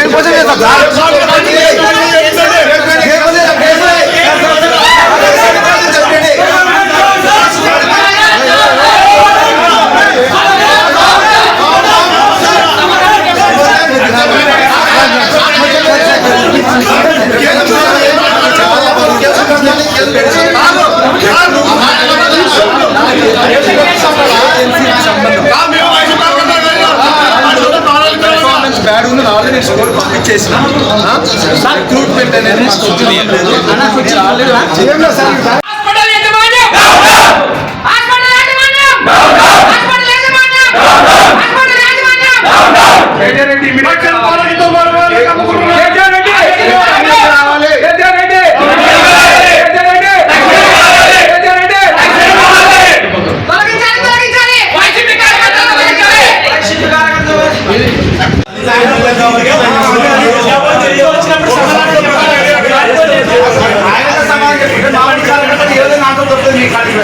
దేనికోసం చేస్తాం నేను స్కోర్ పంపించేసిన రిక్రూట్మెంట్ అనేది మాకు లేదు నేను ఆల్రెడీ హాస్పిటల్ యజమాన్యం హాస్పిటల్ యాజమాన్యం హాస్పిటల్ యాజమాన్యం హాస్పిటల్ యాజమాన్యం తొలగించాలి తొలగించాలి వైసీపీ కార్యకర్తలు తొలగించాలి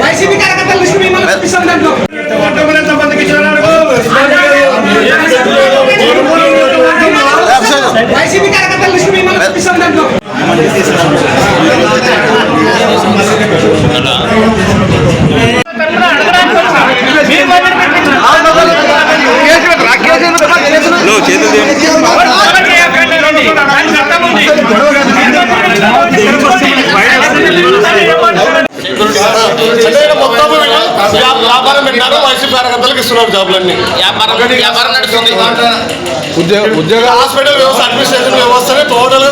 వైసీపీ కార్యకర్తలు లిస్టు మిమ్మల్ని పంపిస్తాం దాంట్లో వైసీపీ కార్యకర్తలు లిస్టు మిమ్మల్ని పంపిస్తాం దాంట్లో అంటే ఈయన మొత్తం వ్యా- వ్యాపారం పెట్టారు వైసీపీ కార్యకర్తలకు ఇస్తున్నారు జాబ్లన్నీ. వ్యాపారం వ్యాపారం నడుస్తుంది. ఉద్యోగ ఉద్యోగ హాస్పిటల్ వ్యవస్థ అడ్మినిస్ట్రేషన్ వ్యవస్థనే టోటల్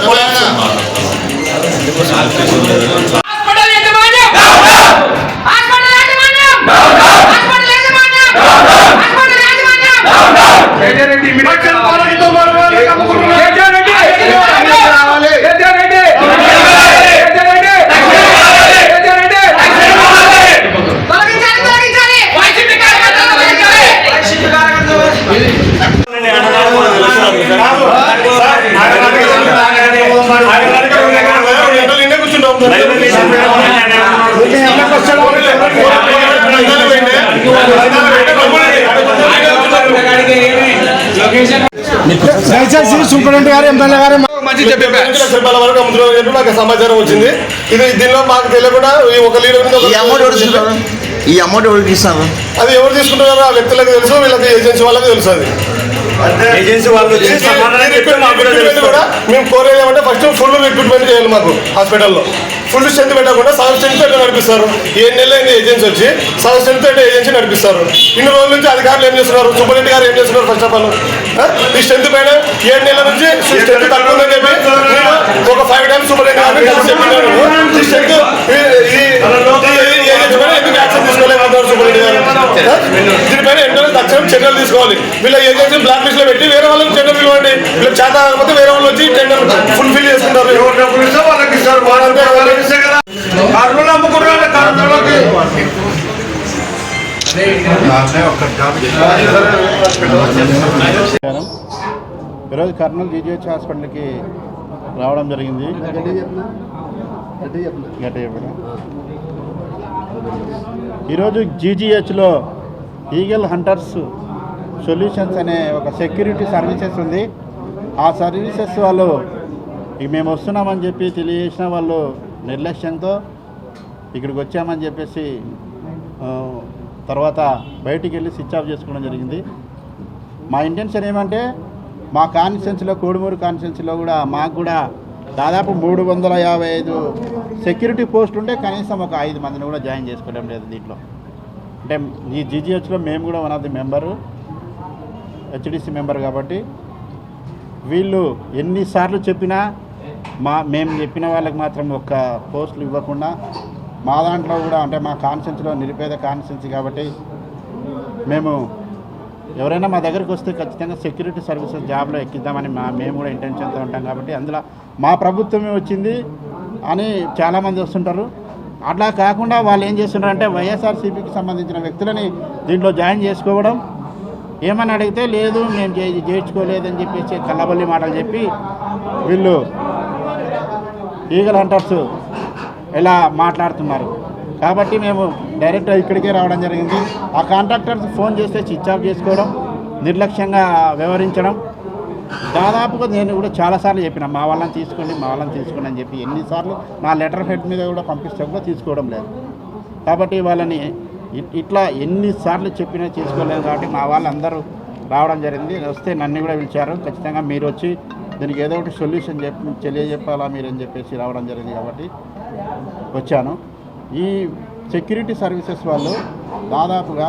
దయచేసి సూపరింటెండెంట్ గారు ఎమ్మెల్యే గారు మంచి చెప్పే చెప్పాల వరకు చెప్పి నాకు సమాచారం వచ్చింది ఇది దీనిలో మాకు తెలియకుండా ఈ ఒక లీడర్ ఈ అమౌంట్ ఎవరు తీసుకుంటారు? ఈ అమౌంట్ ఎవరికి ఇస్తారు? అది ఎవరు తీసుకుంటున్నారో ఆ వ్యక్తులకు తెలుసు వీళ్ళకి ఏజెన్సీ వాళ్ళకి తెలుసు అది. ఏజెన్సీ వాళ్ళు వచ్చి సమాధానం చెప్తే మాకు కూడా తెలుస్తుంది. మేము కోరేది ఏమంటే ఫస్ట్ ఫుల్ రిక్రూట్మెంట్ చేయాలి మాకు హాస్పిటల్లో. ఫుల్ స్ట్రెంత్ పెట్టకుండా సగం స్ట్రెంత్ ఎట్లా నడిపిస్తారు? ఏ నెల అయింది ఏజెన్సీ వచ్చి సగం స్ట్రెంత్ అంటే ఏజెన్సీ నడిపిస్తారు? ఇన్ని రోజుల నుంచి అధికారులు ఏం చేస్తున్నారు? సూపరింటెండెంట్ గారు ఏం చేస్తున్నారు ఫస్ట్ ఆఫ్ ఆల్ ఈ స్ట్రెంత్ పైన ఏడు నెలల నుంచి స్ట్రెంత్ తక్కువ ఉందని చెప్పి నేను ఒక ఫైవ్ టైమ్స్ సూపరింటెండెంట్ గారిని కలిసి చెప్పినాను ఈ స్ట్రెంత్ ఈ- దీనిపైన తక్షణం చర్యలు తీసుకోవాలి. వీళ్ళ ఏజెన్సీ బ్లాక్ లిస్ట్లో పెట్టి వేరే వాళ్ళకి టెండర్ ఇవ్వండి వీళ్ళకి చేత కాకపోతే వేరే వాళ్ళు వచ్చి టెండర్ ఫుల్ఫిల్ చేసుకుంటారు. వాళ్ళకి ఇస్తారు. ఈరోజు కర్నూలు జీజీహెచ్ హాస్పిటల్కి రావడం జరిగింది. గట్టిగా. ఈరోజు జీజీహెచ్లో ఈగల్ హంటర్స్ సొల్యూషన్స్ అనే ఒక సెక్యూరిటీ సర్వీసెస్ ఉంది. ఆ సర్వీసెస్ వాళ్ళు మేము వస్తున్నామని చెప్పి తెలియజేసిన వాళ్ళు నిర్లక్ష్యంతో ఇక్కడికి వచ్చామని చెప్పేసి తర్వాత బయటికి వెళ్ళి స్విచ్ ఆఫ్ చేసుకోవడం జరిగింది. మా ఇంటెన్షన్ ఏమంటే మా కాన్స్టిట్యున్సీలో కోడుమూరు కాన్స్టిట్యున్సీలో కూడా మాకు కూడా దాదాపు మూడు వందల యాభై ఐదు సెక్యూరిటీ పోస్ట్ ఉంటే కనీసం ఒక ఐదు మందిని కూడా జాయిన్ చేసుకోవడం లేదు దీంట్లో. అంటే ఈ జీజీహెచ్లో మేము కూడా one of the member HDC member కాబట్టి వీళ్ళు ఎన్నిసార్లు చెప్పినా మా మేము చెప్పిన వాళ్ళకి మాత్రం ఒక్క పోస్టులు ఇవ్వకుండా మా దాంట్లో కూడా అంటే మా కాన్సెన్స్లో నిరుపేద కాన్సెన్స్ కాబట్టి మేము ఎవరైనా మా దగ్గరికి వస్తే ఖచ్చితంగా సెక్యూరిటీ సర్వీసెస్ జాబ్లో ఎక్కిద్దామని మా మేము కూడా ఇంటెన్షన్తో ఉంటాం కాబట్టి అందులో మా ప్రభుత్వమే వచ్చింది అని చాలామంది వస్తుంటారు. అట్లా కాకుండా వాళ్ళు ఏం చేస్తున్నారంటే వైఎస్ఆర్సీపీకి సంబంధించిన వ్యక్తులని దీంట్లో జాయిన్ చేసుకోవడం. ఏమని అడిగితే లేదు మేము చే- చేర్చుకోలేదని చెప్పేసి కల్లబల్లి మాటలు చెప్పి వీళ్ళు ఈగల్ హంటర్స్ ఇలా మాట్లాడుతున్నారు. కాబట్టి మేము డైరెక్ట్ ఇక్కడికే రావడం జరిగింది. ఆ కాంట్రాక్టర్స్ ఫోన్ చేస్తే స్విచ్ ఆఫ్ చేసుకోవడం నిర్లక్ష్యంగా వ్యవహరించడం. దాదాపుగా నేను కూడా చాలాసార్లు చెప్పిన మా వాళ్ళని తీసుకోండి మా వాళ్ళని తీసుకోండి అని చెప్పి ఎన్నిసార్లు నా లెటర్ హెడ్ మీద కూడా పంపిస్తే కూడా తీసుకోవడం లేదు. కాబట్టి వాళ్ళని ఇట్లా ఎన్నిసార్లు చెప్పినా తీసుకోలేదు కాబట్టి మా వాళ్ళందరూ రావడం జరిగింది. వస్తే నన్ను కూడా పిలిచారు. ఖచ్చితంగా మీరు వచ్చి దీనికి ఏదో ఒకటి సొల్యూషన్ చెప్పి తెలియజెప్పాలా మీరు అని చెప్పేసి రావడం జరిగింది కాబట్టి వచ్చాను. ఈ సెక్యూరిటీ సర్వీసెస్ వాళ్ళు దాదాపుగా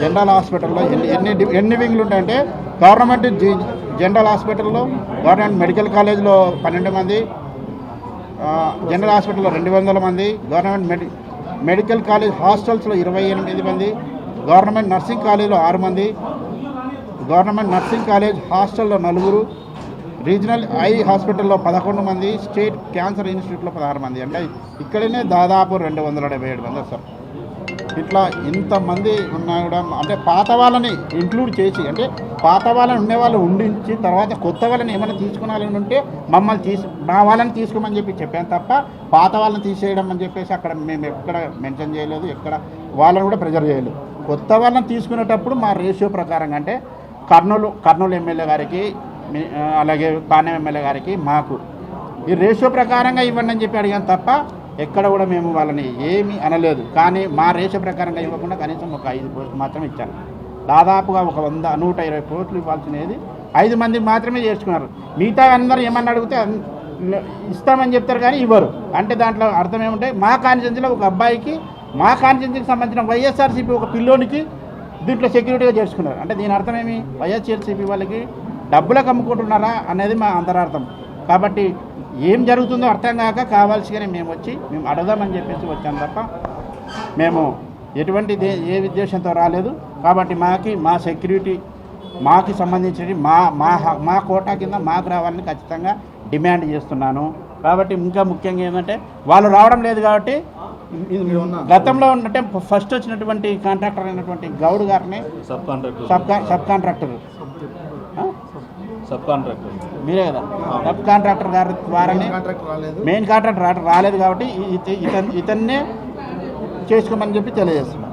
జనరల్ హాస్పిటల్లో ఎన్ని ఎన్ని ఎన్ని వింగ్లు ఉంటాయంటే గవర్నమెంట్ జి- జనరల్ హాస్పిటల్లో గవర్నమెంట్ మెడికల్ కాలేజ్లో పన్నెండు మంది జనరల్ హాస్పిటల్లో రెండు వందల మంది గవర్నమెంట్ మెడి మెడికల్ కాలేజ్ హాస్టల్స్లో ఇరవై ఎనిమిది మంది గవర్నమెంట్ నర్సింగ్ కాలేజ్లో ఆరు మంది గవర్నమెంట్ నర్సింగ్ కాలేజ్ హాస్టల్లో నలుగురు రీజనల్ ఐ హాస్పిటల్లో పదకొండు మంది స్టేట్ క్యాన్సర్ ఇన్స్టిట్యూట్లో పదహారు మంది. అంటే ఇక్కడనే దాదాపు రెండు వందల డెబ్బై ఏడు మంది వస్తారు. ఇట్లా ఇంతమంది ఉన్నా కూడా అంటే పాత వాళ్ళని ఇంక్లూడ్ చేసి అంటే పాత వాళ్ళని ఉండే వాళ్ళు ఉండించి తర్వాత కొత్త వాళ్ళని ఏమైనా తీసుకోవాలని ఉంటే మమ్మల్ని తీసు మా వాళ్ళని తీసుకోమని చెప్పి చెప్పాను తప్ప పాత వాళ్ళని తీసేయడం అని చెప్పేసి అక్కడ మేము ఎక్కడ మెన్షన్ చేయలేదు ఎక్కడ వాళ్ళని కూడా ప్రెజర్ చేయలేదు. కొత్త వాళ్ళని తీసుకునేటప్పుడు మా రేషియో ప్రకారంగా అంటే కర్నూలు కర్నూలు ఎమ్మెల్యే గారికి అలాగే పాణ్యం ఎమ్మెల్యే గారికి మాకు. ఈ రేషియో ప్రకారంగా ఇవ్వండి అని చెప్పి అడిగాను తప్ప ఎక్కడ కూడా మేము వాళ్ళని ఏమీ అనలేదు. కానీ మా రేషియో ప్రకారంగా ఇవ్వకుండా కనీసం ఒక ఐదు పోస్టులు మాత్రమే ఇచ్చాను దాదాపుగా ఒక వంద నూట ఇరవై పోస్టులు ఇవ్వాల్సినది ఐదు మంది మాత్రమే చేసుకున్నారు. మిగతా అందరూ ఏమన్నా అడిగితే ఇస్తామని చెప్తారు కానీ ఇవ్వరు. అంటే దాంట్లో అర్థం ఏమంటే మా కాన్స్టిట్యూన్సీలో ఒక అబ్బాయికి మా కాన్స్టిట్యూన్సీకి సంబంధించిన వైఎస్ఆర్సీపీ ఒక పిల్లోనికి దీంట్లో సెక్యూరిటీగా చేసుకున్నారు. అంటే దీని అర్థం ఏమి? వైఎస్ఆర్సీపీ వాళ్ళకి డబ్బులకు అమ్ముకుంటున్నారా అనేది మా అంతరార్థం. కాబట్టి ఏం జరుగుతుందో అర్థం కాక కావాల్సిగానే మేము వచ్చి మేము అడదామని చెప్పేసి వచ్చాం తప్ప మేము ఎటువంటి ఏ ఉద్దేశంతో రాలేదు. కాబట్టి మాకి మా సెక్యూరిటీ మాకి సంబంధించి మా మా హ- మా కోటా కింద మాకు రావాలని ఖచ్చితంగా డిమాండ్ చేస్తున్నాను. కాబట్టి ఇంకా ముఖ్యంగా ఏంటంటే వాళ్ళు రావడం లేదు కాబట్టి గతంలో ఉన్నట్టే ఫస్ట్ వచ్చినటువంటి కాంట్రాక్టర్ అయినటువంటి గౌడ్ గారిని sub contractor. Sub contractor? Sub contractor మీరే కదా? సబ్ కాంట్రాక్టర్ గారి ద్వారానే మెయిన్ కాంట్రాక్టర్ రాలేదు కాబట్టి ఇతన్నే చేసుకోమని చెప్పి తెలియజేస్తున్నాం.